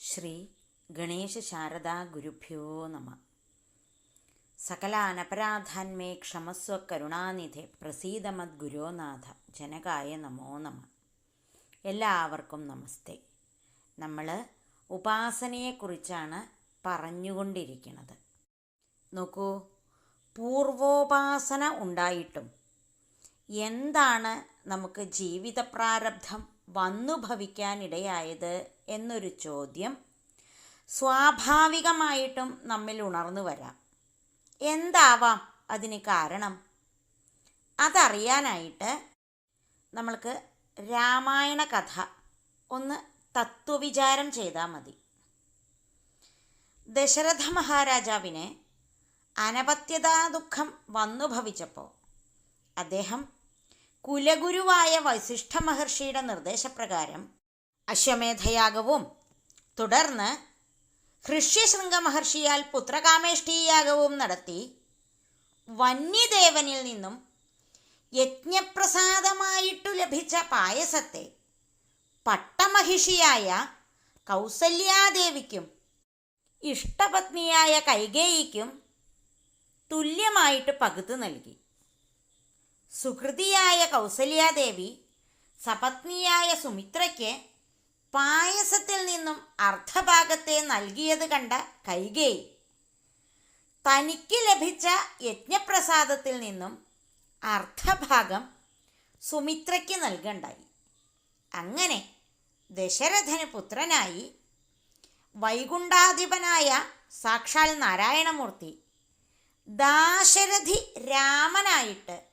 ശ്രീ ഗണേശ ശാരദാ ഗുരുഭ്യോ നമ. സകല അനപരാധാന്മേ ക്ഷമസ്വ കരുണാനിധെ പ്രസീതമത് ഗുരുനാഥ ജനകായ നമോ നമ. എല്ലാവർക്കും നമസ്തേ. നമ്മൾ ഉപാസനയെക്കുറിച്ചാണ് പറഞ്ഞുകൊണ്ടിരിക്കുന്നത്. നോക്കൂ പൂർവോപാസന ഉണ്ടായിട്ടും എന്താണ് നമുക്ക് ജീവിത പ്രാരബ്ധം വന്നു ഭവിക്കാനിടയായത് എന്നൊരു ചോദ്യം സ്വാഭാവികമായിട്ടും നമ്മിൽ ഉണർന്നു വരാം. എന്താവാം അതിന് കാരണം? അതറിയാനായിട്ട് നമ്മൾക്ക് രാമായണ കഥ ഒന്ന് തത്വവിചാരം ചെയ്താൽ മതി. ദശരഥ മഹാരാജാവിനെ അനപത്യതാ ദുഃഖം വന്നു ഭവിച്ചപ്പോൾ അദ്ദേഹം കുലഗുരുവായ വസിഷ്ഠ മഹർഷിയുടെ നിർദ്ദേശപ്രകാരം അശ്വമേധയാഗവും തുടർന്ന് ഹൃഷ്യശൃംഗ മഹർഷിയാൽ പുത്രകാമേഷ്ഠീയാഗവും നടത്തി വന്യദേവനിൽ നിന്നും യജ്ഞപ്രസാദമായിട്ടു ലഭിച്ച പായസത്തെ പട്ടമഹിഷിയായ കൗസല്യാദേവിക്കും ഇഷ്ടപത്നിയായ കൈകേയിക്കും തുല്യമായിട്ട് പകുത്തു നൽകി. സുഹൃതിയായ കൗസല്യാദേവി സപത്നിയായ സുമിത്രയ്ക്ക് പായസത്തിൽ നിന്നും അർദ്ധഭാഗത്തെ നൽകിയത് കണ്ട കൈകേയി. തനിക്ക് ലഭിച്ച യജ്ഞപ്രസാദത്തിൽ നിന്നും അർദ്ധഭാഗം സുമിത്രയ്ക്ക് നൽകണ്ടായി. അങ്ങനെ ദശരഥന് പുത്രനായി വൈകുണ്ഠാധിപനായ സാക്ഷാൽ നാരായണമൂർത്തി ദാശരഥി രാമനായിട്ട്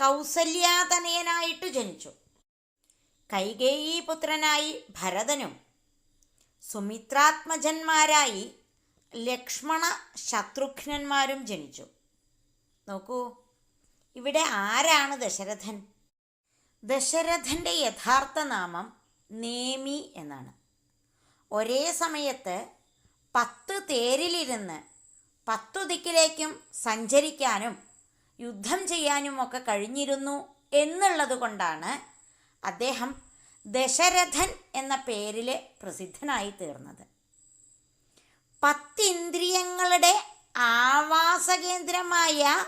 കൗസല്യാതനയനായിട്ട് ജനിച്ചു. കൈകേയി പുത്രനായി ഭരതനും സുമിത്രാത്മജന്മാരായി ലക്ഷ്മണ ശത്രുഘ്നന്മാരും ജനിച്ചു. നോക്കൂ ഇവിടെ ആരാണ് ദശരഥൻ? ദശരഥന്റെ യഥാർത്ഥ നാമം നേമി എന്നാണ്. ഒരേ സമയത്ത് പത്ത് തേരിലിരുന്ന് പത്തു ദിക്കിലേക്കും സഞ്ചരിക്കാനും യുദ്ധം ചെയ്യാനും ഒക്കെ കഴിഞ്ഞിരുന്നു എന്നുള്ളതുകൊണ്ടാണ് അദ്ദേഹം ദശരഥൻ എന്ന പേരിൽ പ്രസിദ്ധനായി തീർന്നത്. പത്തിന്ദ്രിയങ്ങളുടെ ആവാസകേന്ദ്രമായ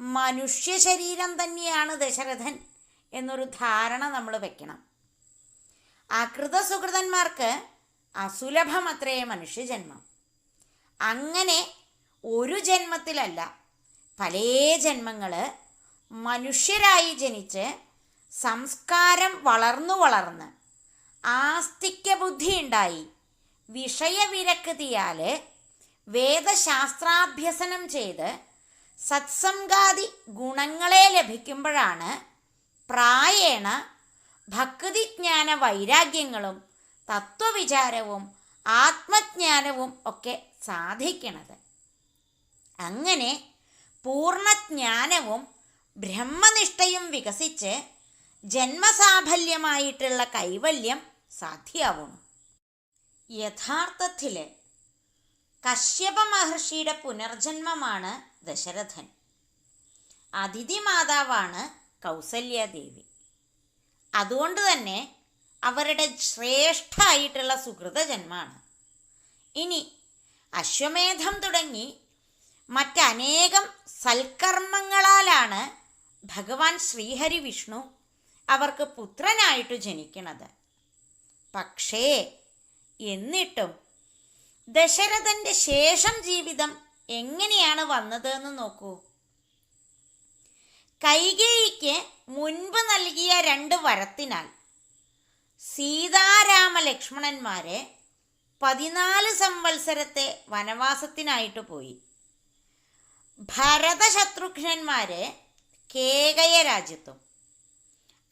മനുഷ്യ ശരീരം തന്നെയാണ് ദശരഥൻ എന്നൊരു ധാരണ നമ്മൾ വെക്കണം. അകൃത സുഹൃതന്മാർക്ക് അസുലഭമത്രേ മനുഷ്യജന്മം. അങ്ങനെ ഒരു ജന്മത്തിലല്ല പല ജന്മങ്ങൾ മനുഷ്യരായി ജനിച്ച് സംസ്കാരം വളർന്നു വളർന്ന് ആസ്തിക്യ ബുദ്ധി ഉണ്ടായി. വിഷയവിരക്തിയാൽ വേദശാസ്ത്രാഭ്യസനം ചെയ്ത് സത്സംഗാദി ഗുണങ്ങളെ ലഭിക്കുമ്പോഴാണ് പ്രായേണ ഭക്തിജ്ഞാന വൈരാഗ്യങ്ങളും തത്വവിചാരവും ആത്മജ്ഞാനവും ഒക്കെ സാധിക്കണത്. അങ്ങനെ പൂർണജ്ഞാനവും ബ്രഹ്മനിഷ്ഠയും വികസിച്ച് ജന്മസാഫല്യമായിട്ടുള്ള കൈവല്യം സാധ്യമാവുന്നു യഥാർത്ഥത്തിൽ കശ്യപ മഹർഷിയുടെ പുനർജന്മമാണ് ദശരഥൻ. അതിഥി മാതാവാണ് കൗസല്യാദേവി. അതുകൊണ്ട് തന്നെ അവരുടെ ശ്രേഷ്ഠമായിട്ടുള്ള സുഹൃത ജന്മാണ് ഇനി അശ്വമേധം തുടങ്ങി മറ്റനേകം സൽക്കർമ്മങ്ങളാലാണ് ഭഗവാൻ ശ്രീഹരി വിഷ്ണു അവർക്ക് പുത്രനായിട്ട് ജനിക്കണത്. പക്ഷേ എന്നിട്ടും ദശരഥന്റെ ശേഷം ജീവിതം എങ്ങനെയാണ് വന്നത് എന്ന് നോക്കൂ. കൈകേയിക്ക് മുൻപ് നൽകിയ രണ്ട് വരത്തിനാൽ സീതാരാമ ലക്ഷ്മണന്മാരെ പതിനാല് സംവത്സരത്തെ വനവാസത്തിനായിട്ട് പോയി. ഭരതശത്രുഘ്നന്മാര് കേകയ രാജ്യത്തും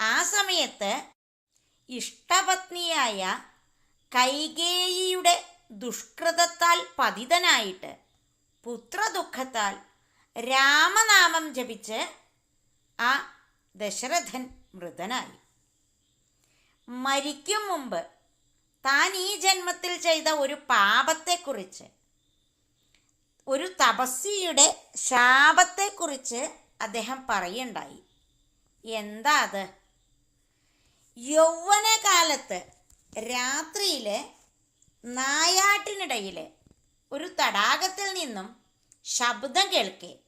ആ സമയത്ത് ഇഷ്ടപത്നിയായ കൈകേയിയുടെ ദുഷ്കൃതത്താൽ പതിതനായിട്ട് പുത്രദുഃഖത്താൽ രാമനാമം ജപിച്ച് ആ ദശരഥൻ മൃതനായി. മരിക്കും മുമ്പ് താൻ ഈ ജന്മത്തിൽ ചെയ്ത ഒരു പാപത്തെക്കുറിച്ച് ഒരു തപസ്വിയുടെ ശാപത്തെക്കുറിച്ച് അദ്ദേഹം പറയുണ്ടായി. എന്താ അത്? യൗവനകാലത്ത് രാത്രിയിൽ നായാട്ടിനിടയിൽ ഒരു തടാകത്തിൽ നിന്നും ശബ്ദം കേൾക്കെ.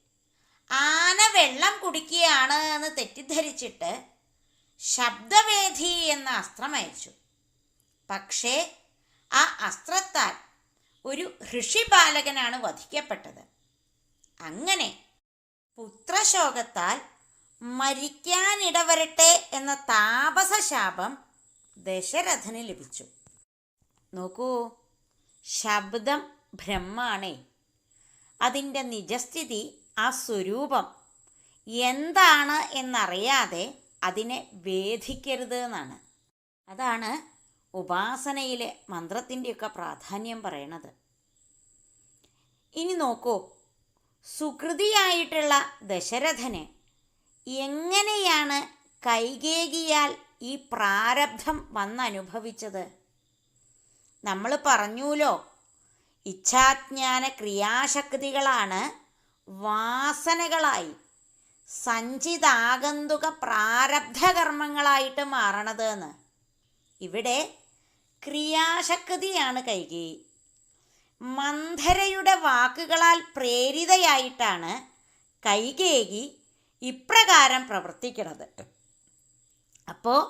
ആന വെള്ളം കുടിക്കുകയാണ് എന്ന് തെറ്റിദ്ധരിച്ചിട്ട് ശബ്ദവേധി എന്ന അസ്ത്രം അയച്ചു. പക്ഷേ ആ അസ്ത്രത്താൽ ഒരു ഋഷിബാലകനാണ് വധിക്കപ്പെട്ടത്. അങ്ങനെ പുത്രശോകത്താൽ മരിക്കാനിടവരട്ടെ എന്ന താപസശാപം ദശരഥന് ലഭിച്ചു. നോക്കൂ ശബ്ദം ബ്രഹ്മാണേ. അതിന്റെ നിജസ്ഥിതി ആ സ്വരൂപം എന്താണ് എന്നറിയാതെ അതിനെ വേധിക്കരുത് എന്നാണ്. അതാണ് ഉപാസനയിലെ മന്ത്രത്തിന്റെയൊക്കെ പ്രാധാന്യം പറയണത്. ഇനി നോക്കൂ സുകൃതിയായിട്ടുള്ള ദശരഥന് എങ്ങനെയാണ് കൈകേകിയാൽ ഈ പ്രാരബ്ധം വന്നനുഭവിച്ചത്? നമ്മൾ പറഞ്ഞൂലോ ഇച്ഛാജ്ഞാന ക്രിയാശക്തികളാണ് വാസനകളായി സഞ്ചിതാഗന്തുക പ്രാരബ്ധകർമ്മങ്ങളായിട്ട് മാറണത് എന്ന് ഇവിടെ ക്രിയാശക്തിയാണ് കൈകി. മന്ധരയുടെ വാക്കുകളാൽ പ്രേരിതയായിട്ടാണ് കൈകേകി ഇപ്രകാരം പ്രവർത്തിക്കുന്നത്. അപ്പോൾ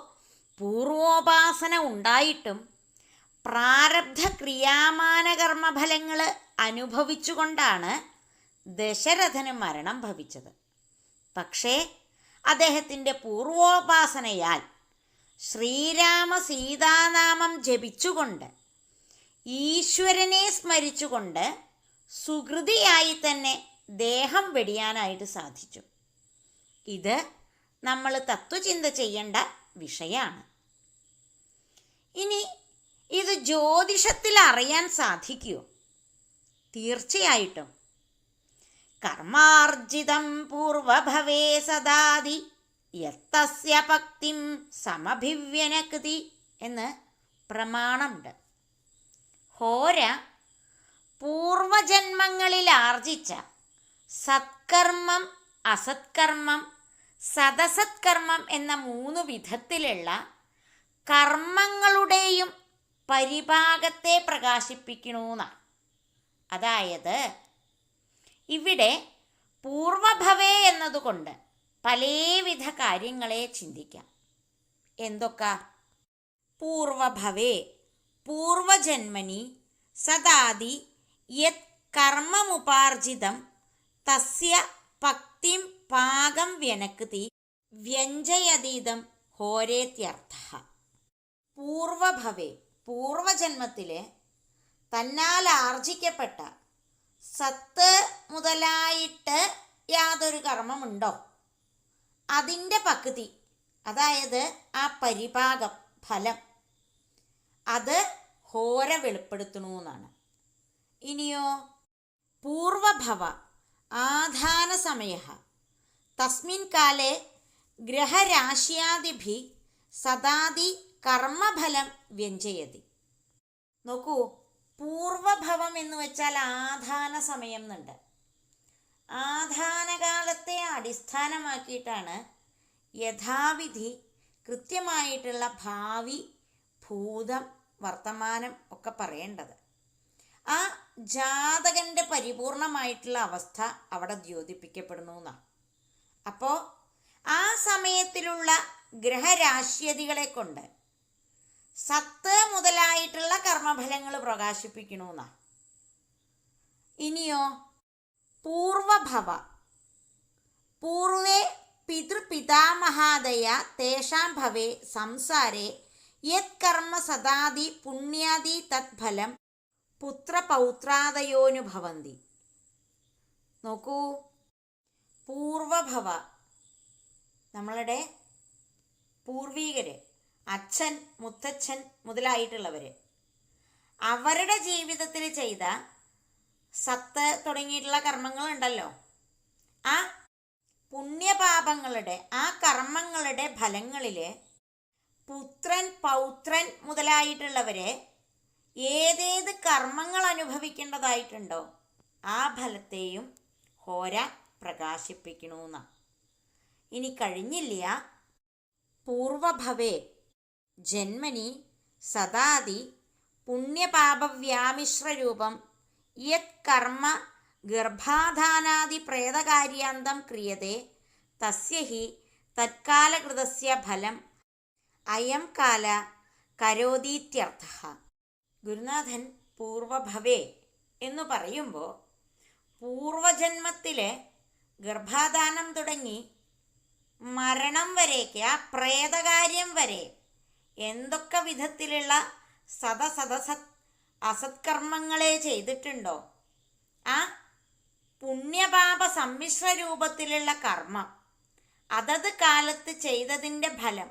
പൂർവോപാസന ഉണ്ടായിട്ടും പ്രാരബ്ധ ക്രിയാമാനകർമ്മഫലങ്ങൾ അനുഭവിച്ചുകൊണ്ടാണ് ദശരഥന് മരണം ഭവിച്ചത്. പക്ഷേ അദ്ദേഹത്തിന്റെ പൂർവോപാസനയാൽ ശ്രീരാമ സീതാനാമം ജപിച്ചുകൊണ്ട് ഈശ്വരനെ സ്മരിച്ചുകൊണ്ട് സുഹൃതിയായി തന്നെ ദേഹം വെടിയാനായിട്ട് സാധിച്ചു. ഇത് നമ്മൾ തത്വചിന്ത ചെയ്യേണ്ട വിഷയമാണ്. ഇനി ഇത് ജ്യോതിഷത്തിൽ അറിയാൻ സാധിക്കുമോ തീർച്ചയായിട്ടും. കർമാർജിതം പൂർവഭവേ സദാതി യത്തസ്യ ഭക്തിം സമഭിവ്യനകൃതി എന്ന് പ്രമാണമുണ്ട്. ഹോര പൂർവജന്മങ്ങളിൽ ആർജിച്ച സത്കർമ്മം അസത്കർമ്മം സദസത്കർമ്മം എന്ന മൂന്ന് വിധത്തിലുള്ള കർമ്മങ്ങളുടെയും പരിഭാഗത്തെ പ്രകാശിപ്പിക്കണമെന്നാണ് അതായത് ഇവിടെ പൂർവഭവേ എന്നതുകൊണ്ട് പലവിധ കാര്യങ്ങളെ ചിന്തിക്കാം. എന്തൊക്കെ? പൂർവഭവേ പൂർവജന്മനി സദാദി യത് കർമ്മമുപാർജിതം തസ്യ പക്തിം പാകം വ്യനക്തി വ്യഞ്ജയതീതം ഹോരേത്യർത്ഥ. പൂർവഭവേ പൂർവജന്മത്തിലെ തന്നാൽ ആർജിക്കപ്പെട്ട സത്ത് മുതലായിട്ട് യാതൊരു കർമ്മമുണ്ടോ? അതിന്റെ പകുതി അതായത് ആ പരിഭാഗം ഫലം അത് ഹോര വെളിപ്പെടുത്തണു എന്നാണ് ഇനിയോ പൂർവഭവ ആധാന സമയ തസ്മിൻ കാലേ ഗ്രഹരാശ്യാദിഭി സദാതി കർമ്മഫലം വ്യഞ്ജയതി. നോക്കൂ പൂർവഭവം എന്ന് വെച്ചാൽ ആധാന സമയം എന്നുണ്ട്. ആധാനകാലത്തെ അടിസ്ഥാനമാക്കിയിട്ടാണ് യഥാവിധി കൃത്യമായിട്ടുള്ള ഭാവി ഭൂതം വർത്തമാനം ഒക്കെ പറയേണ്ടത്. ആ ജാതകന്റെ പരിപൂർണമായിട്ടുള്ള അവസ്ഥ അവിടെ ദ്യോതിപ്പിക്കപ്പെടുന്നു എന്നാണ്. അപ്പോൾ ആ സമയത്തിലുള്ള ഗ്രഹരാശ്യതികളെ കൊണ്ട് സത്ത് മുതലായിട്ടുള്ള കർമ്മഫലങ്ങൾ പ്രകാശിപ്പിക്കണമെന്നാണ് ഇനിയോ പൂർവഭവ. പൂർവേ പിതൃപിതാമഹാദയ തേഷാം ഭവേ സംസാരേ. യത് കർമ്മ സദാദി പുണ്യാദി തത്ഫലം പുത്രപൗത്രാദയോനുഭവന്തി നോക്കൂ. പൂർവഭവ. നമ്മളുടെ പൂർവീകര് അച്ഛൻ മുത്തച്ഛൻ മുതലായിട്ടുള്ളവർ അവരുടെ ജീവിതത്തിൽ ചെയ്ത സത്ത് തുടങ്ങിയിട്ടുള്ള കർമ്മങ്ങളുണ്ടല്ലോ. ആ പുണ്യപാപങ്ങളുടെ ആ കർമ്മങ്ങളുടെ ഫലങ്ങളിൽ പുത്രൻ പൗത്രൻ മുതലായിട്ടുള്ളവരെ ഏതേത് കർമ്മങ്ങൾ അനുഭവിക്കേണ്ടതായിട്ടുണ്ടോ ആ ഫലത്തെയും ഹോര പ്രകാശിപ്പിക്കണമെന്ന ഇനി കഴിഞ്ഞില്ല. പൂർവഭവേ ജന്മനി സദാതി പുണ്യപാപവ്യാമിശ്രരൂപം യത് കർമ്മ ഗർഭാധാനാദി പ്രേതകാര്യാന്തം ക്രിയത്തെ തസ്യ ഹി തത്കാലകൃതസ്യ ഫലം അയം കാല കരോതീത്യർത്ഥ ഗുരുനാഥൻ പൂർവഭവേ എന്ന് പറയുമ്പോൾ പൂർവജന്മത്തിലെ ഗർഭാധാനം തുടങ്ങി മരണം വരേക്ക് ആ പ്രേതകാര്യം വരെ എന്തൊക്കെ വിധത്തിലുള്ള സതസതസത് അസത്കർമ്മങ്ങളെ ചെയ്തിട്ടുണ്ടോ? ആ പുണ്യപാപ സമ്മിശ്ര രൂപത്തിലുള്ള കർമ്മം. അതത് കാലത്ത് ചെയ്തതിന്റെ ഫലം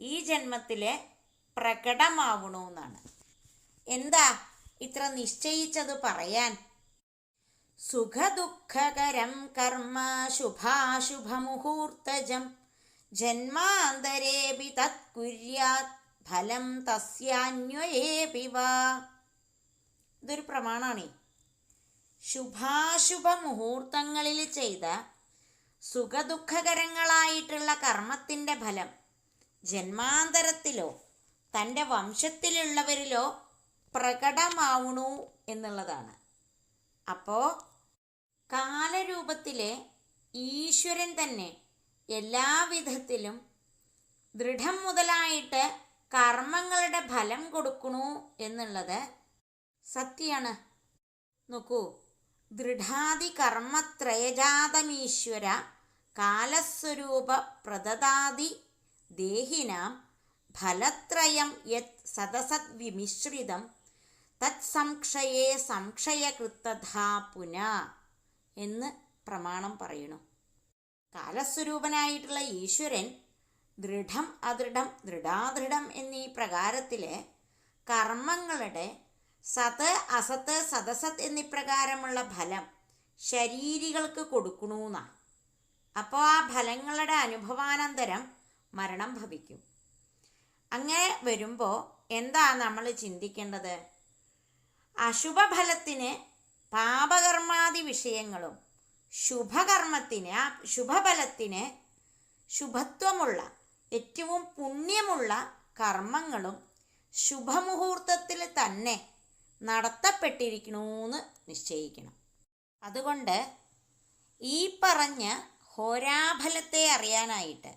ഈ ജന്മത്തിലെ പ്രകടമാവണമെന്നാണ് എന്താ ഇത്ര നിശ്ചയിച്ചത് പറയാൻ? സുഖദുഃഖകരം കർമ്മ ശുഭാശുഭമുഹൂർത്തജം. ജന്മാന്തരേപി തത്കുര്യാത് ഫലം തസ്യാന്വയേപി വാ. ഇതൊരു പ്രമാണമാണ് ശുഭാശുഭ മുഹൂർത്തങ്ങളിൽ ചെയ്ത സുഖദുഃഖകരങ്ങളായിട്ടുള്ള കർമ്മത്തിന്റെ ഫലം ജന്മാന്തരത്തിലോ തന്റെ വംശത്തിലുള്ളവരിലോ പ്രകടമാവണു എന്നുള്ളതാണ്. അപ്പോൾ കാലരൂപത്തിലെ ഈശ്വരൻ തന്നെ എല്ലാവിധത്തിലും ദൃഢം മുതലായിട്ട് കർമ്മങ്ങളുടെ ഫലം കൊടുക്കണു എന്നുള്ളത് സത്യമാണ് നോക്കൂ. ദൃഢാതി കർമ്മത്രയജാതമീശ്വര കാലസ്വരൂപ പ്രദദാതി ദേഹിനാം ഫലത്രയം യത് സദസത് വിമിശ്രിതം തത്സംക്ഷയേ സംക്ഷയകൃത്തധാ പുന എന്ന് പ്രമാണം പറയുന്നു. കാലസ്വരൂപനായിട്ടുള്ള ഈശ്വരൻ ദൃഢം അദൃഢം ദൃഢാദൃഢം എന്നീ പ്രകാരത്തിലെ കർമ്മങ്ങളുടെ സത് അസത്ത് സദസത് എന്നിപ്രകാരമുള്ള ഫലം ശരീരികൾക്ക് കൊടുക്കണമെന്നാണ് അപ്പോൾ ആ ഫലങ്ങളുടെ അനുഭവാനന്തരം മരണം ഭവിക്കും. അങ്ങനെ വരുമ്പോൾ എന്താ നമ്മൾ ചിന്തിക്കേണ്ടത്? അശുഭഫലത്തിന് പാപകർമാദി വിഷയങ്ങളും ശുഭകർമ്മത്തിന് ആ ശുഭഫലത്തിന് ശുഭത്വമുള്ള ഏറ്റവും പുണ്യമുള്ള കർമ്മങ്ങളും ശുഭമുഹൂർത്തത്തിൽ തന്നെ നടത്തപ്പെട്ടിരിക്കണമെന്ന് നിശ്ചയിക്കണം. അതുകൊണ്ട് ഈ പറഞ്ഞ ഹോരാഫലത്തെ അറിയാനായിട്ട്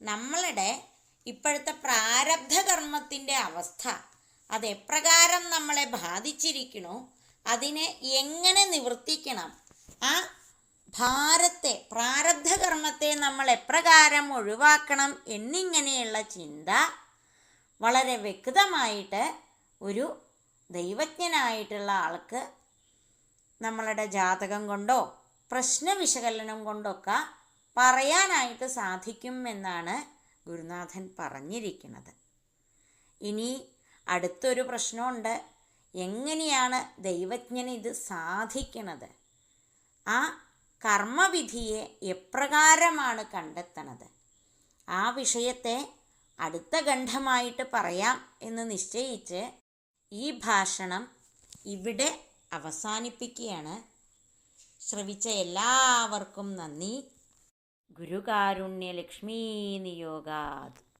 നമ്മളുടെ ഇപ്പോഴത്തെ പ്രാരബ്ധ കർമ്മത്തിന്റെ അവസ്ഥ അതെപ്രകാരം നമ്മളെ ബാധിച്ചിരിക്കണോ അതിനെ എങ്ങനെ നിവർത്തിക്കണം ആ ഭാരത്തെ പ്രാരബ്ധ കർമ്മത്തെ നമ്മൾ എപ്രകാരം ഒഴിവാക്കണം എന്നിങ്ങനെയുള്ള ചിന്ത വളരെ വ്യക്തമായിട്ട് ഒരു ദൈവജ്ഞനായിട്ടുള്ള ആൾക്ക് നമ്മളുടെ ജാതകം കൊണ്ടോ പ്രശ്ന വിശകലനം കൊണ്ടൊക്കെ പറയാനായിട്ട് സാധിക്കും എന്നാണ് ഗുരുനാഥൻ പറഞ്ഞിരിക്കുന്നത്. ഇനി അടുത്തൊരു പ്രശ്നമുണ്ട്. എങ്ങനെയാണ് ദൈവജ്ഞന് ഇത് സാധിക്കണത് ആ കർമ്മവിധിയെ എപ്രകാരമാണ് കണ്ടെത്തണത്? ആ വിഷയത്തെ അടുത്ത ഖണ്ഡമായിട്ട് പറയാം എന്ന് നിശ്ചയിച്ച് ഈ ഭാഷണം ഇവിടെ അവസാനിപ്പിക്കുകയാണ്. ശ്രവിച്ച എല്ലാവർക്കും നന്ദി. ഗുരുകാരുണ്യലക്ഷ്മീ നിയോഗാത്